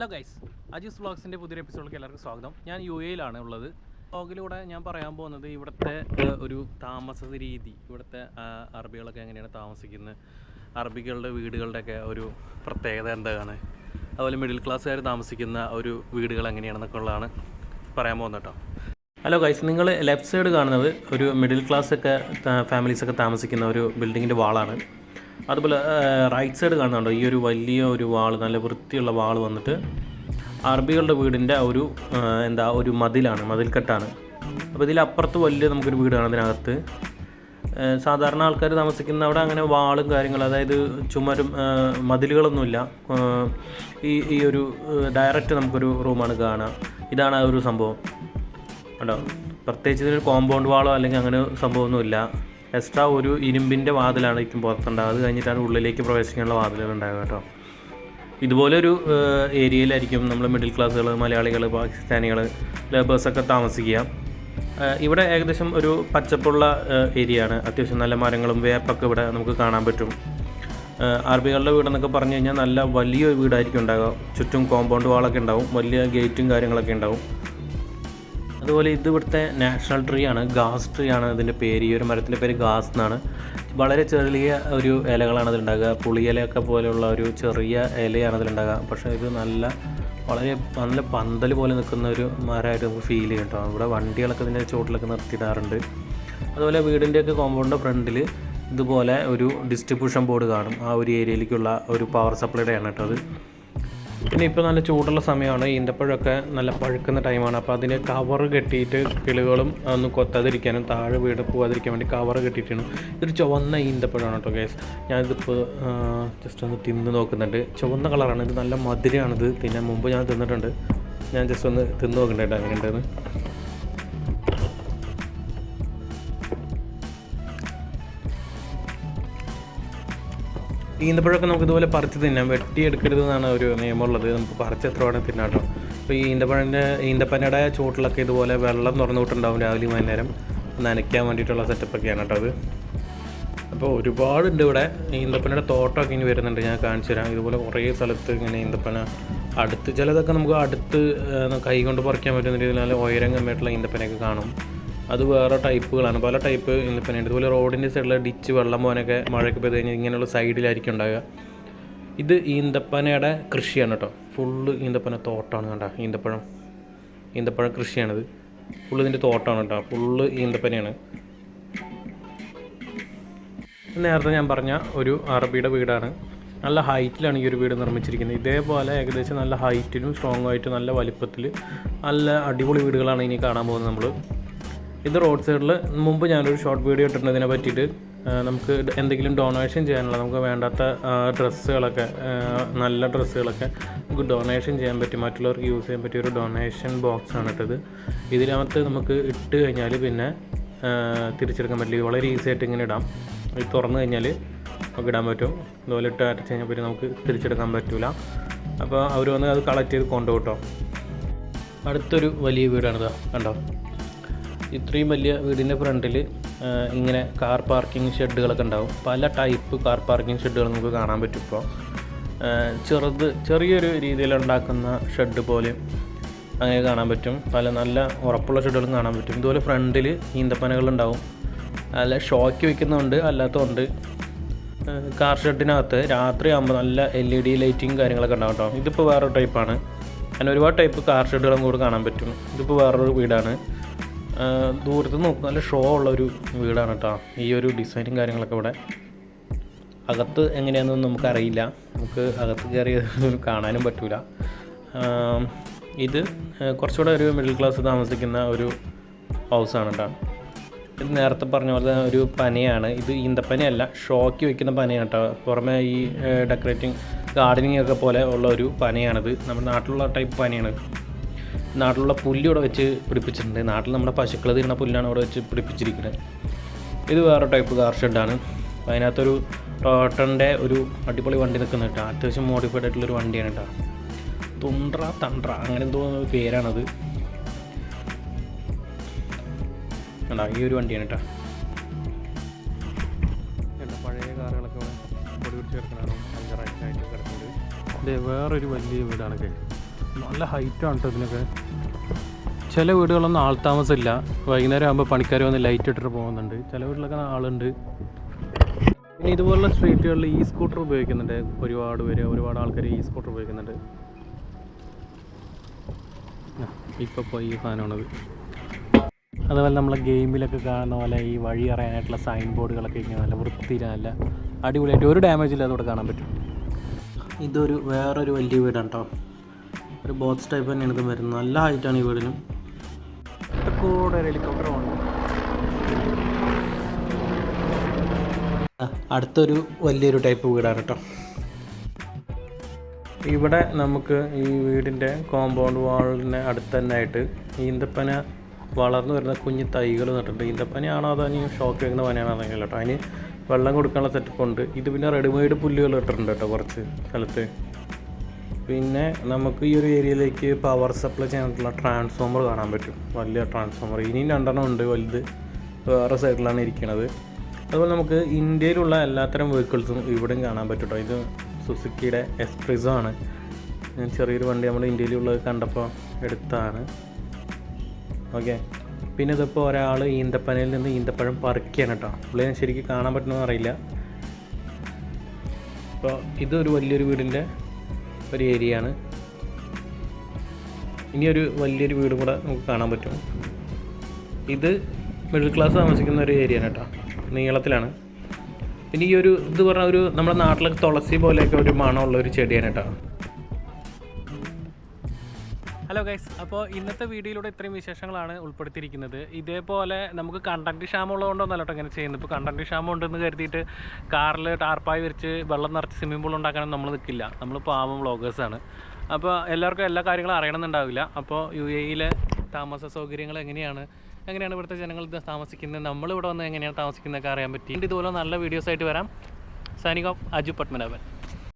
Hello guys Aji's വ്ളോഗ്സിന്റെ പുതിയൊരു എപ്പിസോഡിലേക്ക് എല്ലാവർക്കും സ്വാഗതം. ഞാൻ യു എയിലാണ് ഉള്ളത്. ബ്ലോഗിലൂടെ ഞാൻ പറയാൻ പോകുന്നത് ഇവിടുത്തെ ഒരു താമസ രീതി ഇവിടുത്തെ അറബികളൊക്കെ എങ്ങനെയാണ് താമസിക്കുന്നത് അറബികളുടെ വീടുകളുടെയൊക്കെ ഒരു പ്രത്യേകത എന്താണ് അതുപോലെ മിഡിൽ ക്ലാസ്സുകാർ താമസിക്കുന്ന ഒരു വീടുകൾ എങ്ങനെയാണെന്നൊക്കെ ഉള്ളതാണ് പറയാൻ പോകുന്നത് കേട്ടോ. ഹലോ ഗൈസ് നിങ്ങൾ ലെഫ്റ്റ് സൈഡ് കാണുന്നത് ഒരു മിഡിൽ ക്ലാസ് ഒക്കെ ഫാമിലീസൊക്കെ താമസിക്കുന്ന ഒരു ബിൽഡിങ്ങിന്റെ വാളാണ് അതുപോലെ റൈറ്റ് സൈഡ് കാണുന്നുണ്ടോ? ഈ ഒരു വലിയ ഒരു വാൾ നല്ല വൃത്തിയുള്ള വാൾ വന്നിട്ട് അറബികളുടെ വീടിന്റെ ഒരു എന്താ ഒരു മതിലാണ് മതിൽക്കെട്ടാണ്. അപ്പോൾ ഇതിലപ്പുറത്ത് വലിയ നമുക്കൊരു വീടാണ് അതിനകത്ത്. സാധാരണ ആൾക്കാർ താമസിക്കുന്ന അവിടെ അങ്ങനെ വാളും കാര്യങ്ങളും അതായത് ചുമരും മതിലുകളൊന്നുമില്ല. ഈ ഈ ഒരു ഡയറക്റ്റ് നമുക്കൊരു റൂമാണ് കാണുക ഇതാണ് ആ ഒരു സംഭവം. കേട്ടോ പ്രത്യേകിച്ച് ഇതിനൊരു കോമ്പൗണ്ട് വാളോ അല്ലെങ്കിൽ അങ്ങനെ സംഭവമൊന്നുമില്ല. എക്സ്ട്രാ ഒരു ഇരുമ്പിന്റെ വാതിലാണ് ഇരിക്കും പുറത്തുണ്ടാവുക അത് കഴിഞ്ഞിട്ടാണ് ഉള്ളിലേക്ക് പ്രവേശിക്കാനുള്ള വാതിലുകൾ ഉണ്ടാവുക കേട്ടോ. ഇതുപോലെ ഒരു ഏരിയയിലായിരിക്കും നമ്മൾ മിഡിൽ ക്ലാസ്സുകൾ മലയാളികൾ പാകിസ്ഥാനികൾ ലേബേഴ്സൊക്കെ താമസിക്കുക. ഇവിടെ ഏകദേശം ഒരു പച്ചപ്പുള്ള ഏരിയ ആണ് അത്യാവശ്യം നല്ല മരങ്ങളും വേപ്പൊക്കെ ഇവിടെ നമുക്ക് കാണാൻ പറ്റും. അറബികളുടെ വീടെന്നൊക്കെ പറഞ്ഞു കഴിഞ്ഞാൽ നല്ല വലിയ വീടായിരിക്കും ഉണ്ടാകുക ചുറ്റും കോമ്പൗണ്ട് വാളൊക്കെ ഉണ്ടാവും. വലിയ ഗേറ്റും കാര്യങ്ങളൊക്കെ ഉണ്ടാവും. അതുപോലെ ഇത് ഇവിടുത്തെ നാഷണൽ ട്രീ ആണ് ഗാസ് ട്രീ ആണ് ഇതിന്റെ പേര് ഈ ഒരു മരത്തിന്റെ പേര് ഗാസ് എന്നാണ്. വളരെ ചെറിയ ഒരു ഇലകളാണ് ഇതിലുണ്ടാകുക പുളിയിലയൊക്കെ പോലെയുള്ള ഒരു ചെറിയ ഇലയാണ് ഇതിലുണ്ടാകുക പക്ഷേ ഇത് നല്ല വളരെ നല്ല പന്തൽ പോലെ നിൽക്കുന്ന ഒരു മരമായിട്ട് നമുക്ക് ഫീൽ ചെയ്യും കേട്ടോ. ഇവിടെ വണ്ടികളൊക്കെ ഇതിന്റെ ചുവട്ടിലൊക്കെ നിർത്തിയിടാറുണ്ട്. അതുപോലെ വീടിന്റെയൊക്കെ കോമ്പൗണ്ടിന്റെ ഫ്രണ്ടിൽ ഇതുപോലെ ഒരു ഡിസ്ട്രിബ്യൂഷൻ ബോർഡ് കാണും. ആ ഒരു ഏരിയയിലേക്കുള്ള ഒരു പവർ സപ്ലൈയുടെ ആണ് കേട്ടോ അത്. പിന്നെ ഇപ്പോൾ നല്ല ചൂടുള്ള സമയമാണ്. ഈന്തപ്പഴമൊക്കെ നല്ല പഴുക്കുന്ന ടൈമാണ്. അപ്പോൾ അതിന് കവർ കെട്ടിയിട്ട് കിളികളും ഒന്നും കൊത്താതിരിക്കാനും താഴെ വീട് പോകാതിരിക്കാൻ വേണ്ടി കവർ കെട്ടിയിട്ടാണ്. ഇതൊരു ചുവന്ന ഈന്തപ്പഴമാണ് കേട്ടോ ഗേസ് ഞാനിതിപ്പോൾ ജസ്റ്റ് ഒന്ന് തിന്ന് നോക്കുന്നുണ്ട്. ചുവന്ന കളറാണ്. ഇത് നല്ല മധുരമാണിത് തിന്നാൻ മുമ്പ് ഞാൻ തിന്നിട്ടുണ്ട്. ഞാൻ ജസ്റ്റ് ഒന്ന് തിന്ന് നോക്കുന്നുണ്ട് കേട്ടോ എങ്ങനെയുണ്ടെന്ന്. ഈന്തപ്പഴമൊക്കെ നമുക്ക് ഇതുപോലെ പറിച്ച് തിന്നാം. വെട്ടിയെടുക്കരുത് എന്നാണ് ഒരു നിയമമുള്ളത്. നമുക്ക് പറിച്ച് എത്ര വേണമെങ്കിൽ തിന്നാം കേട്ടോ. അപ്പോൾ ഈ ഈന്തപ്പഴന്റെ ഈന്തപ്പനയുടെ ചുവട്ടിലൊക്കെ ഇതുപോലെ വെള്ളം തുറന്നു വിട്ടുണ്ടാവും രാവിലെയും വൈകുന്നേരം. നനയ്ക്കാൻ വേണ്ടിയിട്ടുള്ള സെറ്റപ്പൊക്കെയാണ് കേട്ടോ അത്. അപ്പോൾ ഒരുപാടുണ്ട് ഇവിടെ. ഈന്തപ്പനയുടെ തോട്ടമൊക്കെ ഇനി വരുന്നുണ്ട്. ഞാൻ കാണിച്ചു തരാം. ഇതുപോലെ കുറേ സ്ഥലത്ത് ഇങ്ങനെ ഈന്തപ്പന. അടുത്ത് ചിലതൊക്കെ നമുക്ക് അടുത്ത് കൈ കൊണ്ട് പറിക്കാൻ പറ്റുന്ന രീതിയിൽ നല്ല ഉയരം കമ്മിയായിട്ടുള്ള ഈന്തപ്പനയൊക്കെ കാണും. അത് വേറെ ടൈപ്പുകളാണ് പല ടൈപ്പ് ഈന്തപ്പനയുണ്ട് ഇതുപോലെ റോഡിന്റെ സൈഡിലെ ഡിച്ച് വെള്ളം പോകാനൊക്കെ മഴയൊക്കെ പെയ്ത് കഴിഞ്ഞാൽ ഇങ്ങനെയുള്ള സൈഡിലായിരിക്കും ഉണ്ടാകുക ഇത് ഈന്തപ്പനയുടെ കൃഷിയാണ് കേട്ടോ ഫുള്ള് ഈന്തപ്പന തോട്ടമാണ് കണ്ട ഈന്തപ്പഴം. ഈന്തപ്പഴം കൃഷിയാണിത്. ഫുള്ള് ഇതിന്റെ തോട്ടമാണ് കേട്ടോ ഫുള്ള് ഈന്തപ്പനയാണ്. നേരത്തെ ഞാൻ പറഞ്ഞ ഒരു അറബിയുടെ വീടാണ്. നല്ല ഹൈറ്റിലാണ് ഈ ഒരു വീട് നിർമ്മിച്ചിരിക്കുന്നത്. ഇതേപോലെ ഏകദേശം നല്ല ഹൈറ്റിലും സ്ട്രോങ് ആയിട്ട് നല്ല വലിപ്പത്തിൽ നല്ല അടിപൊളി വീടുകളാണ് ഇനി കാണാൻ പോകുന്നത് നമ്മൾ ഇത് റോഡ് സൈഡിൽ മുമ്പ് ഞാനൊരു ഷോർട്ട് വീഡിയോ ഇട്ടിട്ടുണ്ട് ഇതിനെ പറ്റിയിട്ട്. നമുക്ക് എന്തെങ്കിലും ഡൊണേഷൻ ചെയ്യാനുള്ള നമുക്ക് വേണ്ടാത്ത ഡ്രസ്സുകളൊക്കെ നല്ല ഡ്രസ്സുകളൊക്കെ നമുക്ക് ഡൊണേഷൻ ചെയ്യാൻ പറ്റും മറ്റുള്ളവർക്ക് യൂസ് ചെയ്യാൻ പറ്റിയ ഒരു ഡൊണേഷൻ ബോക്സാണ് ഇട്ടത്. ഇതിനകത്ത് നമുക്ക് ഇട്ട് കഴിഞ്ഞാൽ പിന്നെ തിരിച്ചെടുക്കാൻ പറ്റില്ല. വളരെ ഈസി ആയിട്ട് ഇങ്ങനെ ഇടാം. ഇത് തുറന്നു കഴിഞ്ഞാൽ നമുക്ക് ഇടാൻ പറ്റും. അതുപോലെ ഇട്ട് അരച്ച് കഴിഞ്ഞാൽ പിന്നെ നമുക്ക് തിരിച്ചെടുക്കാൻ പറ്റില്ല അപ്പോൾ അവർ വന്ന് അത് കളക്ട് ചെയ്ത് കൊണ്ടുപോകും അടുത്തൊരു വലിയ വീടാണിത്. കണ്ടോ? ഇത്രയും വലിയ വീടിന്റെ ഫ്രണ്ടിൽ ഇങ്ങനെ കാർ പാർക്കിംഗ് ഷെഡുകളൊക്കെ ഉണ്ടാവും. പല ടൈപ്പ് കാർ പാർക്കിംഗ് ഷെഡുകൾ നമുക്ക് കാണാൻ പറ്റും ഇപ്പോൾ ചെറുത് ചെറിയൊരു രീതിയിൽ ഉണ്ടാക്കുന്ന ഷെഡ് പോലെ അങ്ങനെ കാണാൻ പറ്റും. പല നല്ല ഉറപ്പുള്ള ഷെഡുകളും കാണാൻ പറ്റും. ഇതുപോലെ ഫ്രണ്ടിൽ ഈന്തപ്പനകളുണ്ടാവും അല്ല ഷോക്ക് വയ്ക്കുന്നുണ്ട് അല്ലാത്തതുണ്ട്. കാർ ഷെഡിനകത്ത് രാത്രി ആകുമ്പോൾ നല്ല എൽ ഇ ഡി ലൈറ്റിങ് കാര്യങ്ങളൊക്കെ ഉണ്ടാവും കേട്ടോ ഇതിപ്പോൾ വേറൊരു ടൈപ്പാണ് അങ്ങനെ ഒരുപാട് ടൈപ്പ് കാർ ഷെഡുകളും കൂടെ കാണാൻ പറ്റും. ഇതിപ്പോൾ വേറൊരു വീടാണ്. ദൂരത്ത് നോക്കും. നല്ല ഷോ ഉള്ള ഒരു വീടാണ് കേട്ടോ ഈ ഒരു ഡിസൈനും കാര്യങ്ങളൊക്കെ ഇവിടെ. അകത്ത് എങ്ങനെയാണെന്നൊന്നും നമുക്കറിയില്ല. നമുക്ക് അകത്ത് കയറി കാണാനും പറ്റില്ല ഇത് കുറച്ചുകൂടെ ഒരു മിഡിൽ ക്ലാസ് താമസിക്കുന്ന ഒരു ഹൗസാണ് കേട്ടോ ഇത് നേരത്തെ പറഞ്ഞ പോലെ ഒരു പനയാണ്. ഇത് ഈന്തപ്പനയല്ല ഷോക്ക് വെക്കുന്ന പനയാണ് കേട്ടോ പുറമെ ഈ ഡെക്കറേറ്റിംഗ് ഗാർഡനിങ് ഒക്കെ പോലെ ഉള്ള ഒരു പനയാണിത്. നമ്മുടെ നാട്ടിലുള്ള ടൈപ്പ് പനയാണ്. നാട്ടിലുള്ള പുല്ല് ഇവിടെ വെച്ച് പിടിപ്പിച്ചിട്ടുണ്ട്. നാട്ടിൽ നമ്മുടെ പശുക്കൾ തീരുന്ന പുല്ലാണ് ഇവിടെ വെച്ച് പിടിപ്പിച്ചിരിക്കുന്നത് ഇത് വേറെ ടൈപ്പ് കാർഷെഡാണ് അപ്പോൾ അതിനകത്തൊരു ടോട്ടന്റെ ഒരു അടിപൊളി വണ്ടി നിൽക്കുന്നത് കേട്ടോ. അത്യാവശ്യം മോഡിഫൈഡ് ആയിട്ടുള്ളൊരു വണ്ടിയാണ് കേട്ടോ. തുണ്ട്ര തണ്ട്ര അങ്ങനെ എന്തോ പേരാണത്. കേട്ടോ ഈ ഒരു വണ്ടിയാണ് കേട്ടോ. പഴയ കാറുകളൊക്കെ ഇവിടെ പൊടി പിടിച്ച് കിടക്കുന്നത്. ഇത് വേറൊരു വലിയ വീടാണൊക്കെ നല്ല ഹൈറ്റാണ് കേട്ടോ ഇതിനൊക്കെ. ചില വീടുകളൊന്നും ആൾ താമസമില്ല വൈകുന്നേരം ആകുമ്പോൾ പണിക്കാർ വന്ന് ലൈറ്റ് ഇട്ടിട്ട് പോകുന്നുണ്ട്. ചില വീട്ടിലൊക്കെ ആളുണ്ട്. പിന്നെ ഇതുപോലുള്ള സ്ട്രീറ്റുകളിൽ ഈ സ്കൂട്ടർ ഉപയോഗിക്കുന്നുണ്ട്. ഒരുപാട് പേര് ഒരുപാട് ആൾക്കാർ ഈ സ്കൂട്ടർ ഉപയോഗിക്കുന്നുണ്ട്. ഇപ്പോൾ പോയി ഈ സാധനമാണത്. അതുപോലെ നമ്മളെ ഗെയിമിലൊക്കെ കാണുന്ന പോലെ ഈ വഴി അറിയാനായിട്ടുള്ള സൈൻ ബോർഡുകളൊക്കെ ഇങ്ങനെ നല്ല വൃത്തിയിൽ നല്ല അടിപൊളിയായിട്ട് ഒരു ഡാമേജ് ഇല്ലാതെ കാണാൻ പറ്റും. ഇതൊരു വേറൊരു വലിയ വീടാണ് കേട്ടോ ഒരു ബോക്സ് ടൈപ്പ് തന്നെയാണ് ഇത് വരുന്നത്. നല്ല ഹൈറ്റാണ് ഈ വീടിനും. കൂടെ ഒരു ഹെലികോപ്റ്റർ ഉണ്ട് അടുത്തൊരു വലിയൊരു ടൈപ്പ് വീടാണ് കേട്ടോ ഇവിടെ നമുക്ക് ഈ വീടിന്റെ കോമ്പൗണ്ട് വാളിന് അടുത്ത് തന്നെ ആയിട്ട് ഈന്തപ്പന വളർന്നു വരുന്ന കുഞ്ഞു തൈകൾ നട്ടിട്ടുണ്ട്. ഈന്തപ്പനയാണോ അതോ ഇനി ഷോക്ക് വെക്കുന്ന പനിയാണോ അറിയില്ല കേട്ടോ അതിന് വെള്ളം കൊടുക്കാനുള്ള സെറ്റപ്പ് ഉണ്ട്. ഇത് പിന്നെ റെഡിമെയ്ഡ് പുല്ലുകൾ ഇട്ടിട്ടുണ്ട് കേട്ടോ കുറച്ച് സ്ഥലത്ത്. പിന്നെ നമുക്ക് ഈ ഒരു ഏരിയയിലേക്ക് പവർ സപ്ലൈ ചെയ്യാനുള്ള ട്രാൻസ്ഫോമർ കാണാൻ പറ്റും. വലിയ ട്രാൻസ്ഫോമർ ഇനിയും രണ്ടെണ്ണം ഉണ്ട് വലുത്. വേറെ സൈഡിലാണ് ഇരിക്കുന്നത് അതുപോലെ നമുക്ക് ഇന്ത്യയിലുള്ള എല്ലാത്തരം വെഹിക്കിൾസും ഇവിടെയും കാണാൻ പറ്റും ഇത് സുസുക്കിയുടെ എക്സ്പ്രസോ ആണ്. ചെറിയൊരു വണ്ടി നമ്മൾ ഇന്ത്യയിലുള്ളത് കണ്ടപ്പോൾ എടുത്താണ്. ഓക്കെ പിന്നെ ഇതിപ്പോൾ ഒരാൾ ഈന്തപ്പനയിൽ നിന്ന് ഈന്തപ്പഴം പറിക്കുകയാണ് കേട്ടോ പുള്ളി ശരിക്കും കാണാൻ പറ്റുമെന്ന് അറിയില്ല. അപ്പോൾ ഇതൊരു വലിയൊരു വീടിന്റെ ഒരു ഏരിയ ആണ് ഇനി ഒരു വലിയൊരു വീടും കൂടെ നമുക്ക് കാണാൻ പറ്റും. ഇത് മിഡിൽ ക്ലാസ് താമസിക്കുന്ന ഒരു ഏരിയ ആണ് കേട്ടോ. നീളത്തിലാണ്. പിന്നെ ഈ ഒരു ഇത് പറഞ്ഞ ഒരു നമ്മുടെ നാട്ടിലൊക്കെ തുളസി പോലെയൊക്കെ ഒരു മണമുള്ള ഒരു ചെടിയാണ് കേട്ടോ. ഹലോ ഗൈസ് അപ്പോൾ ഇന്നത്തെ വീഡിയോയിലൂടെ ഇത്രയും വിശേഷങ്ങളാണ് ഉൾപ്പെടുത്തിയിരിക്കുന്നത്. ഇതേപോലെ നമുക്ക് കണ്ടന്റ് ക്ഷാമം ഉള്ളതുകൊണ്ടൊന്നല്ല കേട്ടോ ഇങ്ങനെ ചെയ്യുന്നത്. ഇപ്പോൾ കണ്ടന്റ് ക്ഷാമം ഉണ്ടെന്ന് കരുതിയിട്ട് കാറിൽ ടാർപ്പായി വിരിച്ച് വെള്ളം നിറച്ച് സ്വിമ്മിംഗ് പൂൾ ഉണ്ടാക്കാനും നമ്മൾ നിൽക്കില്ല. നമ്മൾ പാവം വ്ളോഗേഴ്സാണ് അപ്പോൾ എല്ലാവർക്കും എല്ലാ കാര്യങ്ങളും അറിയണമെന്നുണ്ടാവില്ല. അപ്പോൾ യു എയിലെ താമസ സൗകര്യങ്ങൾ എങ്ങനെയാണ്? എങ്ങനെയാണ് ഇവിടുത്തെ ജനങ്ങൾ താമസിക്കുന്നത്? നമ്മളിവിടെ വന്ന് എങ്ങനെയാണ് താമസിക്കുന്നതൊക്കെ അറിയാൻ പറ്റി. ഇതുപോലെ നല്ല വീഡിയോസായിട്ട് വരാം. സൈനിക ഓഫ് അജു പത്മനാഭൻ.